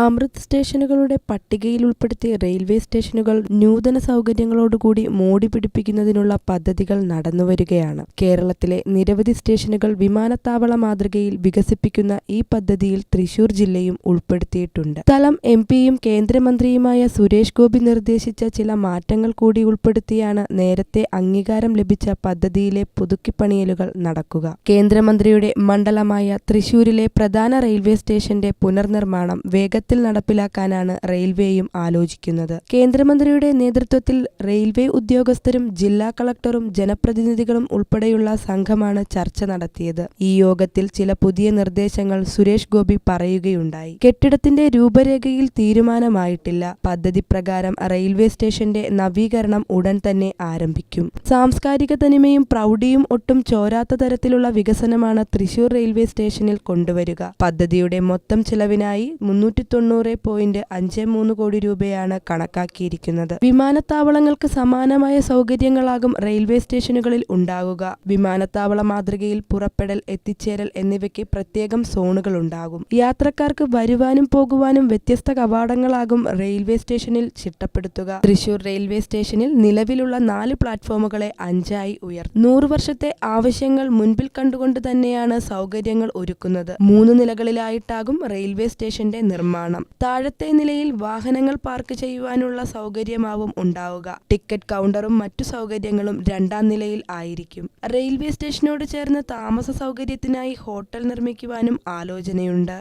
അമൃത് സ്റ്റേഷനുകളുടെ പട്ടികയിൽ ഉൾപ്പെടുത്തിയ റെയിൽവേ സ്റ്റേഷനുകൾ നൂതന സൗകര്യങ്ങളോടുകൂടി മോടി പിടിപ്പിക്കുന്നതിനുള്ള പദ്ധതികൾ നടന്നുവരികയാണ്. കേരളത്തിലെ നിരവധി സ്റ്റേഷനുകൾ വിമാനത്താവള മാതൃകയിൽ വികസിപ്പിക്കുന്ന ഈ പദ്ധതിയിൽ തൃശൂർ ജില്ലയും ഉൾപ്പെടുത്തിയിട്ടുണ്ട്. സ്ഥലം എം പിയും കേന്ദ്രമന്ത്രിയുമായ സുരേഷ് ഗോപി നിർദ്ദേശിച്ച ചില മാറ്റങ്ങൾ കൂടി ഉൾപ്പെടുത്തിയാണ് നേരത്തെ അംഗീകാരം ലഭിച്ച പദ്ധതിയിലെ പുതുക്കിപ്പണിയലുകൾ നടക്കുക. കേന്ദ്രമന്ത്രിയുടെ മണ്ഡലമായ തൃശൂരിലെ പ്രധാന റെയിൽവേ സ്റ്റേഷന്റെ പുനർനിർമ്മാണം വേഗത്തിൽ നടപ്പിലാക്കാനാണ് റെയിൽവേയും ആലോചിക്കുന്നത്. കേന്ദ്രമന്ത്രിയുടെ നേതൃത്വത്തിൽ റെയിൽവേ ഉദ്യോഗസ്ഥരും ജില്ലാ കളക്ടറും ജനപ്രതിനിധികളും ഉൾപ്പെടെയുള്ള സംഘമാണ് ചർച്ച നടത്തിയത്. ഈ യോഗത്തിൽ ചില പുതിയ നിർദ്ദേശങ്ങൾ സുരേഷ് ഗോപി പറയുകയുണ്ടായി. കെട്ടിടത്തിന്റെ രൂപരേഖയിൽ തീരുമാനമായിട്ടില്ല. പദ്ധതി പ്രകാരം റെയിൽവേ സ്റ്റേഷന്റെ നവീകരണം ഉടൻ തന്നെ ആരംഭിക്കും. സാംസ്കാരിക തനിമയും പ്രൗഢിയും ഒട്ടും ചോരാത്ത തരത്തിലുള്ള വികസനമാണ് തൃശൂർ റെയിൽവേ സ്റ്റേഷനിൽ കൊണ്ടുവരിക. പദ്ധതിയുടെ മൊത്തം ചെലവിനായി മുന്നൂറ്റി തൊണ്ണൂറ് പോയിന്റ് അഞ്ച് മൂന്ന് കോടി രൂപയാണ് കണക്കാക്കിയിരിക്കുന്നത്. വിമാനത്താവളങ്ങൾക്ക് സമാനമായ സൗകര്യങ്ങളാകും റെയിൽവേ സ്റ്റേഷനുകളിൽ ഉണ്ടാകുക. വിമാനത്താവള മാതൃകയിൽ പുറപ്പെടൽ എത്തിച്ചേരൽ എന്നിവയ്ക്ക് പ്രത്യേകം സോണുകൾ ഉണ്ടാകും. യാത്രക്കാർക്ക് വരുവാനും പോകുവാനും വ്യത്യസ്ത കവാടങ്ങളാകും റെയിൽവേ സ്റ്റേഷനിൽ ചിട്ടപ്പെടുത്തുക. തൃശൂർ റെയിൽവേ സ്റ്റേഷനിൽ നിലവിലുള്ള നാല് പ്ലാറ്റ്ഫോമുകളെ അഞ്ചായി ഉയർത്തും. നൂറു വർഷത്തെ ആവശ്യങ്ങൾ മുൻപിൽ കണ്ടുകൊണ്ട് തന്നെയാണ് സൗകര്യങ്ങൾ ഒരുക്കുന്നത്. മൂന്ന് നിലകളിലായിട്ടാകും റെയിൽവേ സ്റ്റേഷന്റെ നിർമ്മാണം താഴത്തെ നിലയിൽ വാഹനങ്ങൾ പാർക്ക് ചെയ്യുവാനുള്ള സൗകര്യമാവും ഉണ്ടാവുക. ടിക്കറ്റ് കൗണ്ടറും മറ്റു സൗകര്യങ്ങളും രണ്ടാം നിലയിൽ ആയിരിക്കും. റെയിൽവേ സ്റ്റേഷനോട് ചേർന്ന് താമസ സൗകര്യത്തിനായി ഹോട്ടൽ നിർമ്മിക്കുവാനും ആലോചനയുണ്ട്.